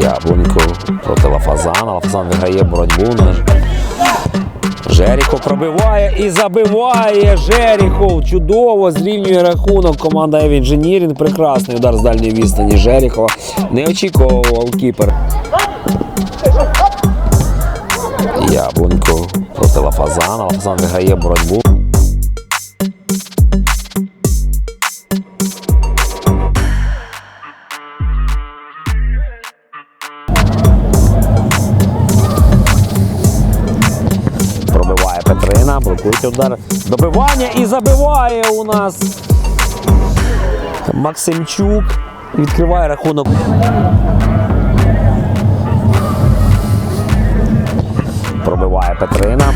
Яблунько проти Лафазана. Лафазан виграє боротьбу. Жеріхов пробиває і забиває. Жеріхов чудово зрівнює рахунок. Команда Евінженірінг. Прекрасний удар з дальньої відстані Жеріхова. Не очікував голкіпер. Яблунько проти Лафазана. Лафазан виграє боротьбу. Пробиває Петрина, блокується удар. Добивання і забиває у нас Максимчук. Відкриває рахунок. Пробиває Петрина.